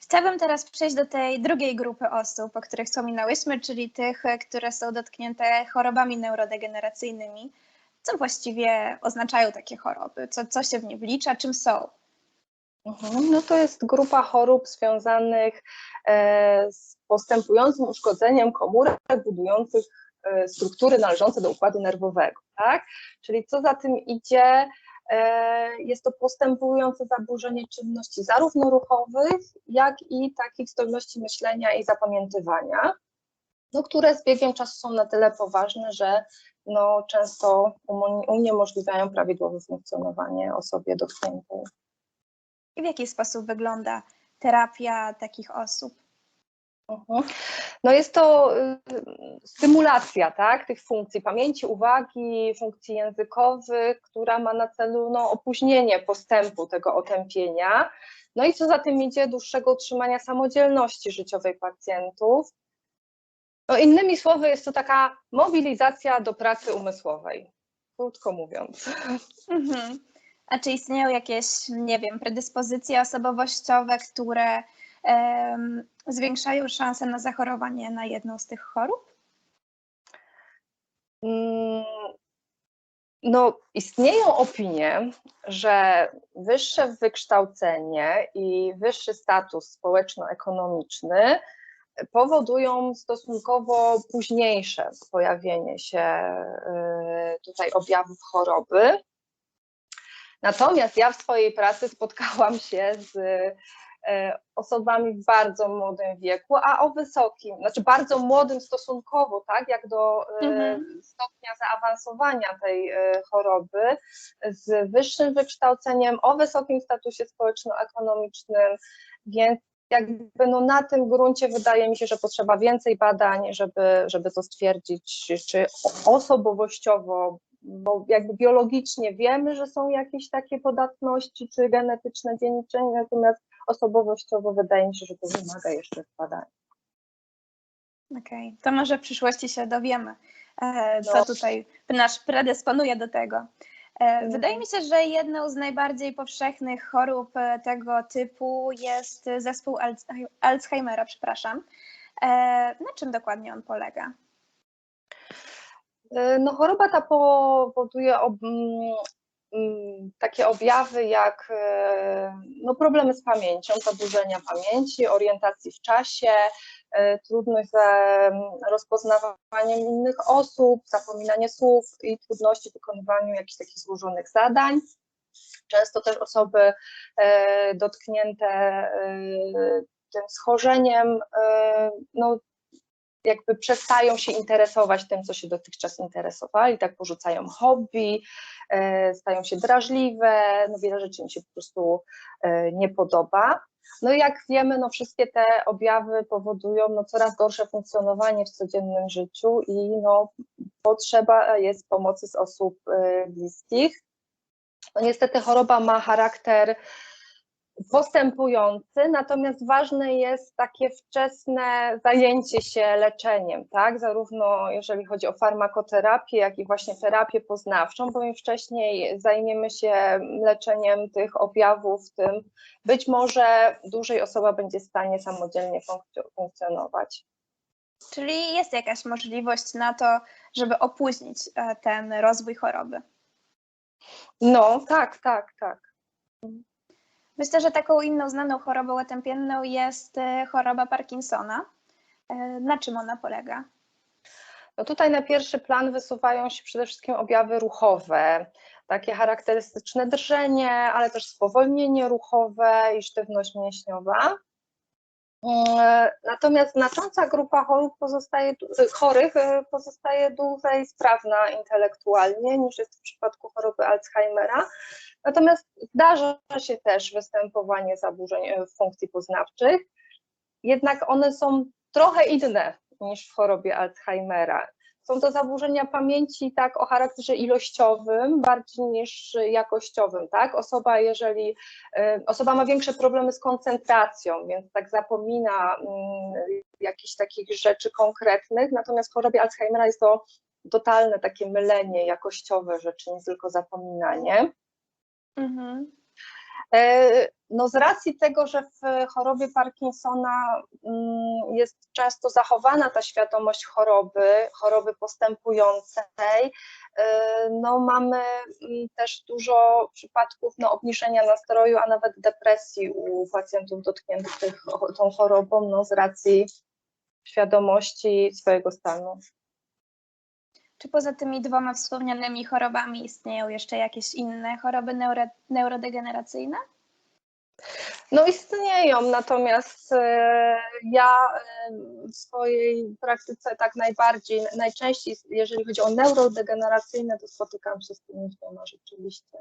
Chciałabym teraz przejść do tej drugiej grupy osób, o których wspominałyśmy, czyli tych, e, które są dotknięte chorobami neurodegeneracyjnymi. Co właściwie oznaczają takie choroby? Co, co się w nie wlicza? Czym są? Mhm. No to jest grupa chorób związanych e, z postępującym uszkodzeniem komórek budujących e, struktury należące do układu nerwowego, tak? Czyli co za tym idzie, jest to postępujące zaburzenie czynności zarówno ruchowych, jak i takich zdolności myślenia i zapamiętywania, no, które z biegiem czasu są na tyle poważne, że no, często uniemożliwiają prawidłowe funkcjonowanie osobie dotkniętej. I w jaki sposób wygląda terapia takich osób? No jest to y, stymulacja tak, tych funkcji pamięci, uwagi, funkcji językowych, która ma na celu no, opóźnienie postępu tego otępienia. No i co za tym idzie, dłuższego utrzymania samodzielności życiowej pacjentów. No innymi słowy, jest to taka mobilizacja do pracy umysłowej, krótko mówiąc. Mhm. A czy istnieją jakieś, nie wiem, predyspozycje osobowościowe, które zwiększają szanse na zachorowanie na jedną z tych chorób? Mm, no, istnieją opinie, że wyższe wykształcenie i wyższy status społeczno-ekonomiczny powodują stosunkowo późniejsze pojawienie się y, tutaj objawów choroby. Natomiast ja w swojej pracy spotkałam się z osobami w bardzo młodym wieku, a o wysokim, znaczy bardzo młodym stosunkowo, tak, jak do e, mhm. stopnia zaawansowania tej e, choroby, z wyższym wykształceniem, o wysokim statusie społeczno-ekonomicznym, więc jakby no na tym gruncie wydaje mi się, że potrzeba więcej badań, żeby, żeby to stwierdzić, czy osobowościowo bo jakby biologicznie wiemy, że są jakieś takie podatności czy genetyczne dzienniczenie, natomiast osobowościowo wydaje mi się, że to wymaga jeszcze badań. Okej, okay. to może w przyszłości się dowiemy, e, co no. tutaj nas predysponuje do tego. E, mhm. Wydaje mi się, że jedną z najbardziej powszechnych chorób e, tego typu jest zespół Alzheimera, przepraszam. Na czym dokładnie on polega? E, no choroba ta powoduje ob, mm, mm, takie objawy jak e, no, problemy z pamięcią, zaburzenia pamięci, orientacji w czasie, e, trudność z rozpoznawaniem innych osób, zapominanie słów i trudności w wykonywaniu jakichś takich złożonych zadań. Często też osoby dotknięte tym schorzeniem no, jakby przestają się interesować tym, co się dotychczas interesowali, tak porzucają hobby, e, stają się drażliwe, no wiele rzeczy im się po prostu e, nie podoba. No i jak wiemy, no wszystkie te objawy powodują no coraz gorsze funkcjonowanie w codziennym życiu i no potrzeba jest pomocy z osób e, bliskich. No niestety choroba ma charakter postępujący, natomiast ważne jest takie wczesne zajęcie się leczeniem, tak? Zarówno jeżeli chodzi o farmakoterapię, jak i właśnie terapię poznawczą, bo im wcześniej zajmiemy się leczeniem tych objawów, tym być może dłużej osoba będzie w stanie samodzielnie funkcjonować. Czyli jest jakaś możliwość na to, żeby opóźnić e, ten rozwój choroby? No, tak, tak, tak. Myślę, że taką inną znaną chorobą otępienną jest e, choroba Parkinsona. E, na czym ona polega? No tutaj na pierwszy plan wysuwają się przede wszystkim objawy ruchowe, takie charakterystyczne drżenie, ale też spowolnienie ruchowe i sztywność mięśniowa. E, natomiast znacząca grupa chorób pozostaje, chorych pozostaje dłużej sprawna intelektualnie niż jest w przypadku choroby Alzheimera, Natomiast zdarza się też występowanie zaburzeń e, funkcji poznawczych, jednak one są trochę inne niż w chorobie Alzheimera. Są to zaburzenia pamięci tak o charakterze ilościowym bardziej niż jakościowym, tak? Osoba, jeżeli e, osoba ma większe problemy z koncentracją, więc tak zapomina mm, jakichś takich rzeczy konkretnych, natomiast w chorobie Alzheimera jest to totalne takie mylenie jakościowe rzeczy, nie tylko zapominanie. Mhm. E, no z racji tego, że w chorobie Parkinsona mm, jest często zachowana ta świadomość choroby, choroby postępującej, e, no mamy mm, też dużo przypadków no, obniżenia nastroju, a nawet depresji u pacjentów dotkniętych tą chorobą, no z racji świadomości swojego stanu. Czy poza tymi dwoma wspomnianymi chorobami istnieją jeszcze jakieś inne choroby neuro, neurodegeneracyjne? No istnieją, natomiast e, ja e, w swojej praktyce tak najbardziej, najczęściej, jeżeli chodzi o neurodegeneracyjne, to spotykam się z tymi dwoma rzeczywiście.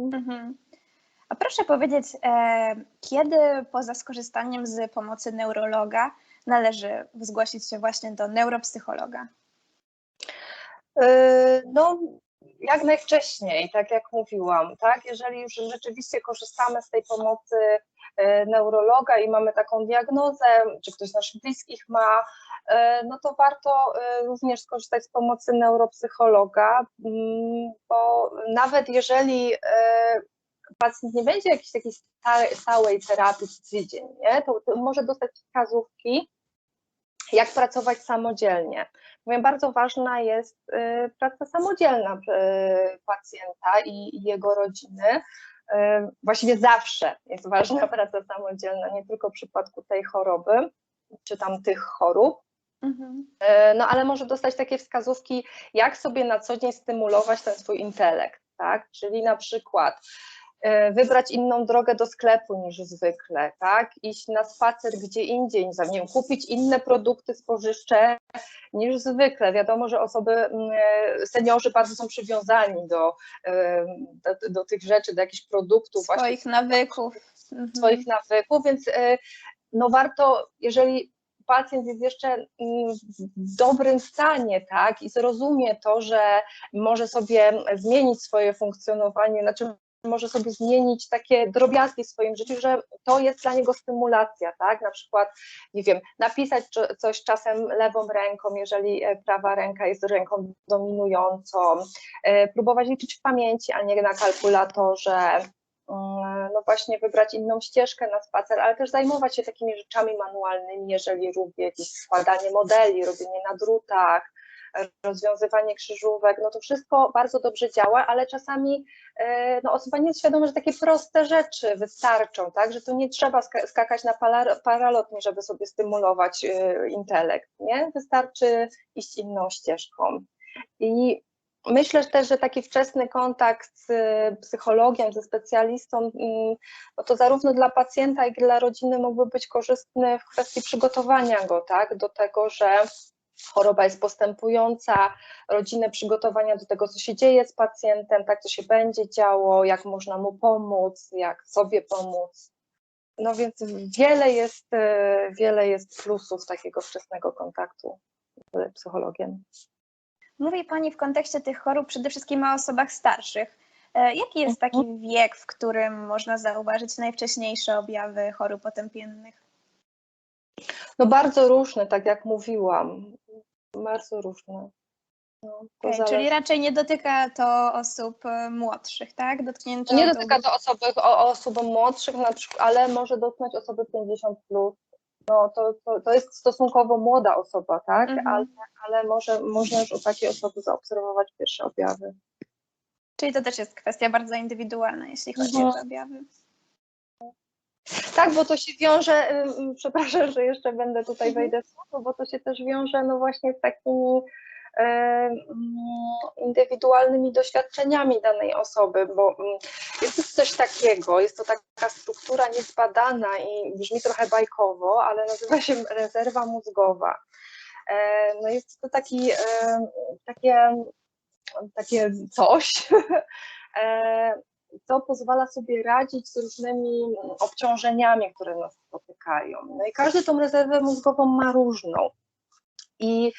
Mhm. A proszę powiedzieć, e, kiedy poza skorzystaniem z pomocy neurologa należy zgłosić się właśnie do neuropsychologa? No, jak najwcześniej, tak jak mówiłam, tak? Jeżeli już rzeczywiście korzystamy z tej pomocy e, neurologa i mamy taką diagnozę, czy ktoś z naszych bliskich ma, e, no to warto e, również skorzystać z pomocy neuropsychologa, mm, bo nawet jeżeli pacjent nie będzie jakiejś takiej stałej terapii co tydzień, nie? To może dostać wskazówki, jak pracować samodzielnie. Mówię, bardzo ważna jest y, praca samodzielna y, pacjenta i jego rodziny. Y, właściwie zawsze jest ważna praca samodzielna, nie tylko w przypadku tej choroby, czy tam tych chorób. Mhm. No ale może dostać takie wskazówki, jak sobie na co dzień stymulować ten swój intelekt, tak? Czyli na przykład wybrać inną drogę do sklepu niż zwykle, tak? Iść na spacer gdzie indziej, nie wiem, kupić inne produkty spożywcze niż zwykle. Wiadomo, że osoby, mm, e, seniorzy bardzo są przywiązani do, e, do, do tych rzeczy, do jakichś produktów. Swoich właśnie, nawyków. Mhm. Swoich nawyków, więc no warto, jeżeli pacjent jest jeszcze mm, w dobrym stanie, tak, i zrozumie to, że może sobie zmienić swoje funkcjonowanie, znaczy może sobie zmienić takie drobiazgi w swoim życiu, że to jest dla niego stymulacja, tak? Na przykład, nie wiem, napisać coś czasem lewą ręką, jeżeli e, prawa ręka jest ręką dominującą, e, próbować liczyć w pamięci, a nie na kalkulatorze, mm, no właśnie wybrać inną ścieżkę na spacer, ale też zajmować się takimi rzeczami manualnymi, jeżeli lubię jakieś składanie modeli, robienie na drutach, rozwiązywanie krzyżówek, no to wszystko bardzo dobrze działa, ale czasami e, no, osoba nie jest świadoma, że takie proste rzeczy wystarczą, tak, że to nie trzeba skakać na paralotnie, żeby sobie stymulować e, intelekt, nie? Wystarczy iść inną ścieżką. I Myślę też, że taki wczesny kontakt z psychologiem, ze specjalistą, mm, no to zarówno dla pacjenta, jak i dla rodziny mógłby być korzystny w kwestii przygotowania go tak, do tego, że choroba jest postępująca, rodzinne przygotowania do tego, co się dzieje z pacjentem, tak, co się będzie działo, jak można mu pomóc, jak sobie pomóc. No więc wiele jest, e, wiele jest plusów takiego wczesnego kontaktu z psychologiem. Mówi Pani w kontekście tych chorób przede wszystkim o osobach starszych. E, jaki jest taki mhm. wiek, w którym można zauważyć najwcześniejsze objawy chorób otępiennych? No bardzo różne, tak jak mówiłam. Bardzo różne. No, okay, czyli raczej nie dotyka to osób e, młodszych, tak? Dotknięto nie dotyka to osoby, o, osób młodszych, na przykład, ale może dotknąć osoby 50 plus. No, to, to, to jest stosunkowo młoda osoba, tak? Mhm. Ale, ale może, można już u takiej osoby zaobserwować pierwsze objawy. Czyli to też jest kwestia bardzo indywidualna, jeśli chodzi mhm. o objawy. Tak, bo to się wiąże, przepraszam, że jeszcze będę tutaj mhm. wejdę w słowo, bo to się też wiąże no właśnie z takimi indywidualnymi doświadczeniami danej osoby, bo jest coś takiego, jest to taka struktura niezbadana i brzmi trochę bajkowo, ale nazywa się rezerwa mózgowa. E, no jest to taki, takie, takie coś, co pozwala sobie radzić z różnymi obciążeniami, które nas spotykają. No i każdy tą rezerwę mózgową ma różną. I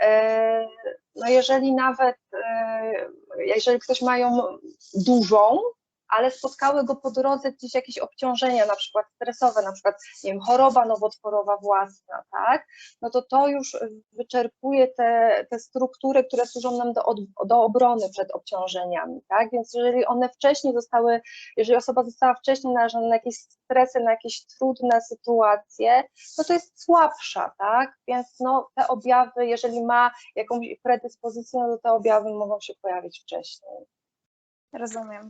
e, no jeżeli nawet, e, jeżeli ktoś ma ją dużą, ale spotkały go po drodze gdzieś jakieś obciążenia, na przykład stresowe, na przykład nie wiem, choroba nowotworowa własna, tak, no to to już wyczerpuje te, te struktury, które służą nam do, od, do obrony przed obciążeniami, tak, więc jeżeli one wcześniej zostały, jeżeli osoba została wcześniej narażona na jakieś stresy, na jakieś trudne sytuacje, no to jest słabsza, tak, więc no te objawy, jeżeli ma jakąś predyspozycję, no to te objawy mogą się pojawić wcześniej. Rozumiem.